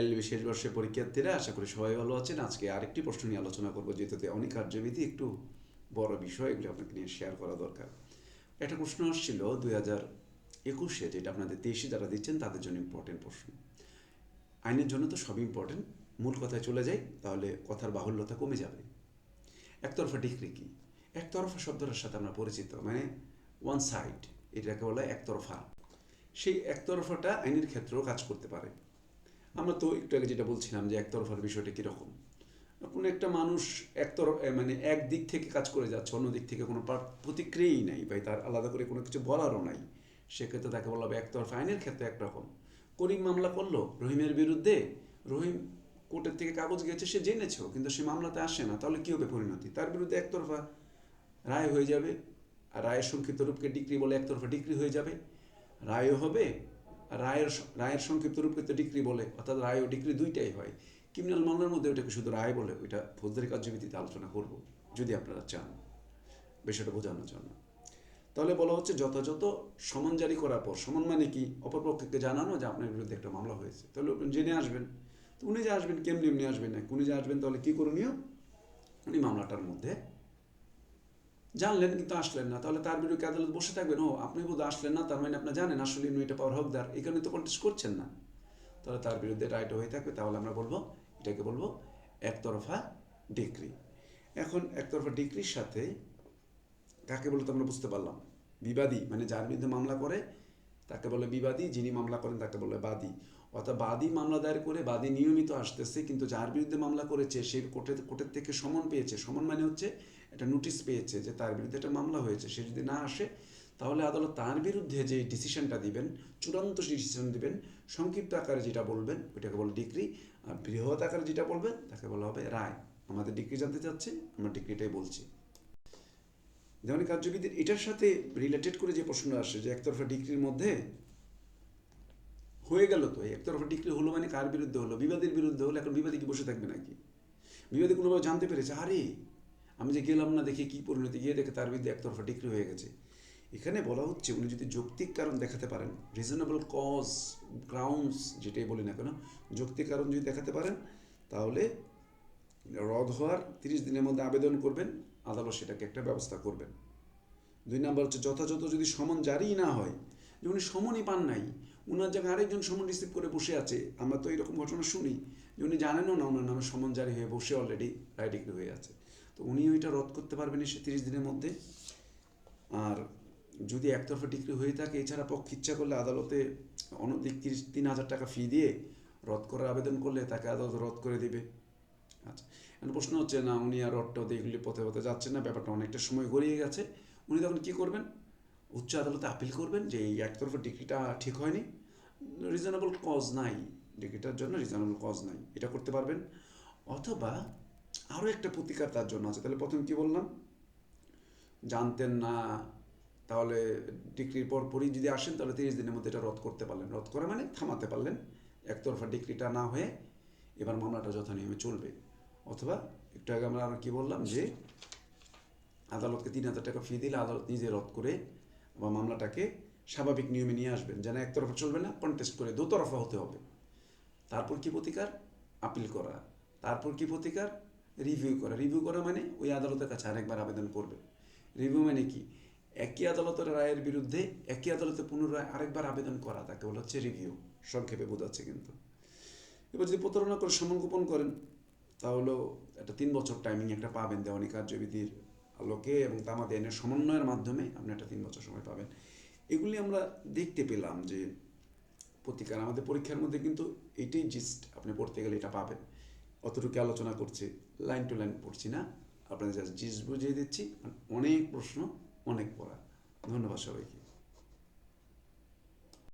LB শেষ বর্ষের পরীক্ষার্থীরা, আশা করি সবাই ভালো আছেন। আজকে আরেকটি প্রশ্ন নিয়ে আলোচনা করব যেহেতু অনেক কার্যবিধি একটু বড় বিষয়, এগুলো আপনাকে নিয়ে শেয়ার করা দরকার। একটা প্রশ্ন আসছিল দুই হাজার একুশে, যেটা আপনাদের তেইশে যারা দিচ্ছেন, তাদের জন্য ইম্পর্টেন্ট প্রশ্ন। আইনের জন্য তো সবই ইম্পর্টেন্ট মূল কথায় চলে যাই, তাহলে কথার বাহুল্যতা কমে যাবে। একতরফা ডিগ্রি কি? একতরফা শব্দটার সাথে আমরা পরিচিত মানে ওয়ান সাইড এটাকে বলা একতরফা। সেই একতরফাটা আইনের ক্ষেত্রেও কাজ করতে পারে। আমরা তো একটু আগে যেটা বলছিলাম যে একতরফার বিষয়টা কীরকম? কোনো একটা মানুষ একতর এ, মানে এক দিক থেকে কাজ করে যাচ্ছে অন্য দিক থেকে কোনো পার- প্রতিক্রিয়াই নাই বা তার আলাদা করে কোনো কিছু বলারও নাই। সেক্ষেত্রে তাকে বলা হবে একতরফা আইনের ক্ষেত্রে একরকম করিম মামলা করল রহিমের বিরুদ্ধে রহিম কোর্টের থেকে কাগজ গেছে সে জেনেছেও কিন্তু সে মামলাতে আসে না তাহলে কী হবে পরিণতি? তার বিরুদ্ধে একতরফা রায় হয়ে যাবে আর রায়ের সংক্ষিপ্ত রূপকে ডিগ্রি বলে একতরফা ডিগ্রি হয়ে যাবে। রায়ও হবে রায়ের রায়ের সংক্ষিপ্ত রূপকে তো ডিগ্রি বলে, অর্থাৎ রায় ও ডিগ্রি দুইটাই হয়। ক্রিমিনাল মামলার মধ্যে ওটাকে শুধু রায় বলে, ওইটা ফৌজদারি কার্যবিধিতে আলোচনা করব, যদি আপনারা চান বিষয়টা বোঝানোর জন্য। তাহলে বলা হচ্ছে যথাযথ সমন জারি করার পর, সমন মানে কি? অপরপক্ষকে জানানো যে আপনার বিরুদ্ধে একটা মামলা হয়েছে। তাহলে জেনে আসবেন। তো উনি যে আসবেন, কেমনি এমনি আসবেন, না, উনি যে আসবেন, তাহলে কি করণীয়? উনি মামলাটার মধ্যে জানলেন কিন্তু আসলেন না। তাহলে তার বিরুদ্ধে আদালত বসে থাকবেন, ও, আপনি বোধ আসলেন না, তার মানে আপনি জানেন আসলে উনি এটা পাওয়ার হকদার। এই কারণে তো কন্টেস্ট করছেন না। তাহলে তার বিরুদ্ধে রাইট হয়ে থাকবে, তাহলে আমরা বলব, এটাকে বলব একতরফা ডিগ্রি এখন একতরফা ডিগ্রির সাথে কাকে বলতো আমরা বুঝতে পারলাম? বিবাদী মানে যার বিরুদ্ধে মামলা করে তাকে বলে বিবাদী, যিনি মামলা করেন তাকে বলে বাদী। অর্থাৎ বাদী মামলা দায়ের করে বাদী নিয়মিত আসতেছে, কিন্তু যার বিরুদ্ধে মামলা করেছে, সে কোর্টের কোর্টের থেকে সমন পেয়েছে। সমন মানে হচ্ছে একটা নোটিশ পেয়েছে যে তার বিরুদ্ধে একটা মামলা হয়েছে। সে যদি না আসে, তাহলে আদালত তার বিরুদ্ধে যে ডিসিশনটা দিবেন, চূড়ান্ত ডিসিশন দিবেন, সংক্ষিপ্ত আকারে যেটা বলবেন, ওইটাকে বলে ডিগ্রি আর বৃহৎ আকারে যেটা বলবেন, তাকে বলা হবে রায়। আমাদের ডিগ্রি জানতে চাচ্ছে, আমরা ডিগ্রিটাই বলছি। যেমন কার্যবিধির এটার সাথে রিলেটেড করে যে প্রশ্ন আসে, যে একতরফা ডিগ্রির মধ্যে হয়ে গেল তো একতরফা ডিগ্রি হলো মানে কার বিরুদ্ধে হলো? বিবাদের বিরুদ্ধে হলো এখন বিবাদী কি বসে থাকবে নাকি? বিবাদী কোনোভাবে জানতে পেরেছে? আরে, আমি যে গেলাম না দেখে কি পরিণতি, গিয়ে দেখে তার বিরুদ্ধে একতরফা ডিগ্রি হয়ে গেছে। এখানে বলা হচ্ছে উনি যদি যৌক্তিক কারণ দেখাতে পারেন রিজনেবল কজ গ্রাউন্ডস যেটাই বলি না কেন, যৌক্তিক কারণ যদি দেখাতে পারেন, তাহলে রদ হওয়ার তিরিশ দিনের মধ্যে আবেদন করবেন। আদালত সেটাকে একটা ব্যবস্থা করবেন। দুই নাম্বার হচ্ছে যথাযথ যদি সমন জারি না হয়, যে উনি সমনই পান নাই, উনার জায়গায় আরেকজন সমন রিসিভ করে বসে আছে, আমরা তো এরকম ঘটনা শুনি, যে উনি জানেনও না ওনার নামে সমন জারি হয়ে বসে অলরেডি রায় ডিগ্রি হয়ে আছে। তো উনি ওইটা রদ করতে পারবেন সে তিরিশ দিনের মধ্যে। আর যদি একতরফা ডিগ্রি হয়ে থাকে, এছাড়া পক্ষ ইচ্ছা করলে আদালতে অনধিক তিরিশ, তিন হাজার টাকা ফি দিয়ে রদ করার আবেদন করলে তাকে আদালত রদ করে দিবে। আচ্ছা প্রশ্ন হচ্ছে, না, উনি আর রডটা এগুলি পথে পথে যাচ্ছেন না। ব্যাপারটা অনেকটা সময় গড়িয়ে গেছে। উনি তখন কী করবেন? উচ্চ আদালতে আপিল করবেন যে এই একতরফা ডিগ্রিটা ঠিক হয়নি। রিজনেবল কজ নাই। ডিগ্রিটার জন্য রিজনেবল কজ নাই। এটা করতে পারবেন। অথবা আরও একটা প্রতিকার তার জন্য আছে। তাহলে প্রথম কি বললাম? জানতেন না, তাহলে ডিগ্রির পর পরই যদি আসেন, তাহলে তিরিশ দিনের মধ্যে এটা রদ করতে পারলেন। রদ করা মানে থামাতে পারলেন। একতরফা ডিগ্রিটা না হয়ে এবার মামলাটা যথানিয়মে চলবে। অথবা একটু আগে আমরা আরও কী বললাম যে আদালতকে তিন হাজার টাকা ফি দিলে আদালত নিজে রদ করে বা মামলাটাকে স্বাভাবিক নিয়মে নিয়ে আসবেন। যেন একতরফা চলবে না কন্টেস্ট করে দুতরফা হতে হবে। তারপর কি প্রতিকার? আপিল করা। তারপর কি প্রতিকার? রিভিউ করা। রিভিউ করা মানে ওই আদালতের কাছে আরেকবার আবেদন করবে। রিভিউ মানে কি? একই আদালতের রায়ের বিরুদ্ধে একই আদালতে পুনরায় আরেকবার আবেদন করা, তাকে বলা হচ্ছে রিভিউ সংক্ষেপে বোঝাচ্ছে কিন্তু। এবার যদি প্রতারণা করে সমন গোপন করেন তাহলেও একটা তিন বছর টাইমিং একটা পাবেন দেওয়ানি কার্যবিধির আলোকে এবং তামাদি আইনের সমন্বয়ের মাধ্যমে আপনি একটা তিন বছর সময় পাবেন। এগুলি আমরা দেখতে পেলাম যে প্রতিকার আমাদের পরীক্ষার মধ্যে কিন্তু এইটাই জিস্ট আপনি পড়তে গেলে এটা পাবেন। অতটুকু আলোচনা করছি লাইন টু লাইন পড়ছি না। আপনাদের জাস্ট জিস্ট বুঝিয়ে দিচ্ছি। অনেক প্রশ্ন, অনেক পড়া। ধন্যবাদ সবাইকে।